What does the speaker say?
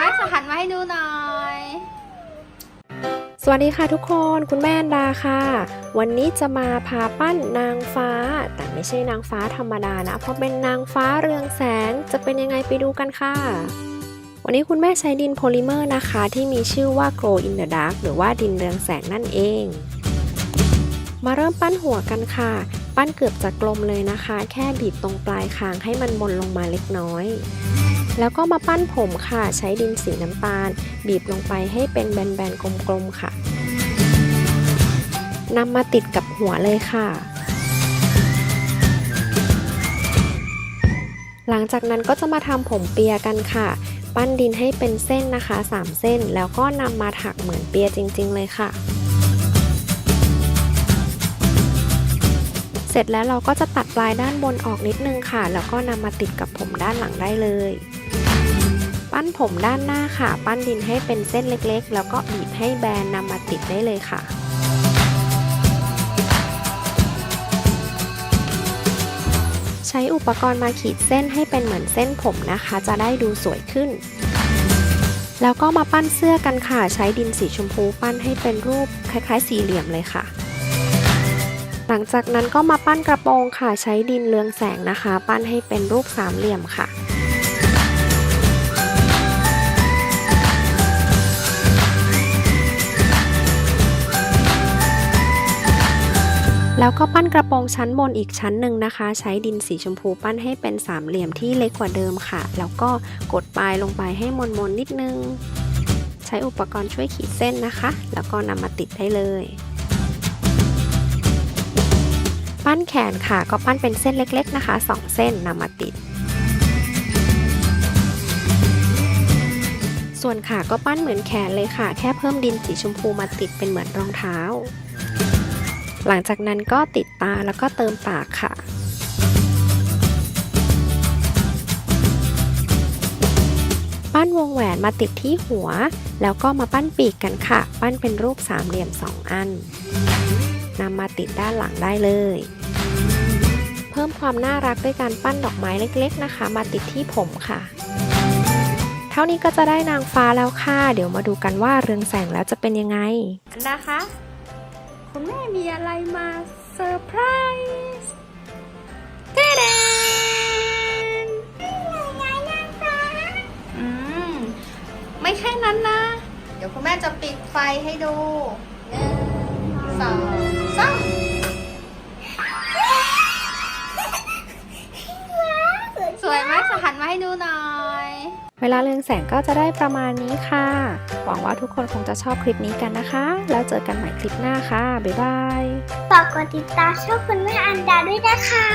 มากหันมาให้ดูหน่อย สวัสดีค่ะทุกคนคุณแม่นดาค่ะ วันนี้จะมาพาปั้นนางฟ้า แต่ไม่ใช่นางฟ้าธรรมดานะ เพราะเป็นนางฟ้าเรืองแสงจะเป็นยังไงไปดูกันค่ะวันนี้คุณแม่ใช้ดินโพลิเมอร์นะคะ ที่มีชื่อว่า Glow in the Dark หรือว่าดินเรืองแสงนั่นเอง มาเริ่มปั้นหัวกันค่ะ ปั้นเกือบจะกลมเลยนะคะ แค่บีบตรงปลายคางให้มันมนลงมาเล็กน้อย แล้วก็มาปั้นผมค่ะ ใช้ดินสีน้ำตาล บีบลงไปให้เป็นแบนๆ กลมๆ ค่ะนำมาติดกับหัวเลยค่ะ หลังจากนั้นก็จะมาทำผมเปียกันค่ะ ปั้นดินให้เป็นเส้นนะคะ 3 เส้น แล้วก็นำมาถักเหมือนเปียจริง ๆ เลยค่ะ เสร็จแล้วเราก็จะตัดปลายด้านบนออกนิดนึงค่ะ แล้วก็นำมาติดกับผมด้านหลังได้เลย ปั้นผมด้านหน้าค่ะ ปั้นดินให้เป็นเส้นเล็กๆ แล้วก็บีบให้แบนนำมาติดได้เลยค่ะใช้อุปกรณ์มาขีดเส้นให้เป็นเหมือนเส้นผมนะคะ จะได้ดูสวยขึ้น แล้วก็มาปั้นเสื้อกันค่ะ ใช้ดินสีชมพูปั้นให้เป็นรูปคล้ายๆ สี่เหลี่ยมเลยค่ะ หลังจากนั้นก็มาปั้นกระโปรงค่ะ ใช้ดินเรืองแสงนะคะ ปั้นให้เป็นรูปสามเหลี่ยมค่ะ แล้วก็ปั้นกระโปรงชั้นบนอีกชั้นหนึ่งนะคะ ใช้ดินสีชมพูปั้นให้เป็นสามเหลี่ยมที่เล็กกว่าเดิมค่ะ แล้วก็กดปลายลงไปให้มนมนๆนิดนึง ใช้อุปกรณ์ช่วยขีดเส้นนะคะ แล้วก็นำมาติดได้เลย ปั้นแขนค่ะ ก็ปั้นเป็นเส้นเล็ก ๆนะคะ 2 เส้นนำมาติด ส่วนขาก็ปั้นเหมือนแขนเลยค่ะ แค่เพิ่มดินสีชมพูมาติดเป็นเหมือนรองเท้า หลังจากนั้นก็ติดตาแล้วก็เติมปากค่ะปั้นวงแหวนมาติดที่หัว แล้วก็มาปั้นปีกกันค่ะ ปั้นเป็นรูปสามเหลี่ยม2อันนำมาติดด้านหลังได้เลย เพิ่มความน่ารักด้วยการปั้นดอกไม้เล็กๆนะคะ มาติดที่ผมค่ะ เท่านี้ก็จะได้นางฟ้าแล้วค่ะ เดี๋ยวมาดูกันว่าเรืองแสงแล้วจะเป็นยังไง อันดาคะ คุณแม่มีอะไรมาเซอร์ไพรส์เต้เดนอืม ไม่ใช่นั้นนะ เดี๋ยวคุณแม่จะปิดไฟให้ดูหนึ่งสองสาม เวลาเรืองแสงก็จะได้ประมาณนี้ค่ะ หวังว่าทุกคนคงจะชอบคลิปนี้กันนะคะ แล้วเจอกันใหม่คลิปหน้าค่ะ บ๊ายบาย ฝากกดติดตามช่องคุณแม่อันดาด้วยนะคะ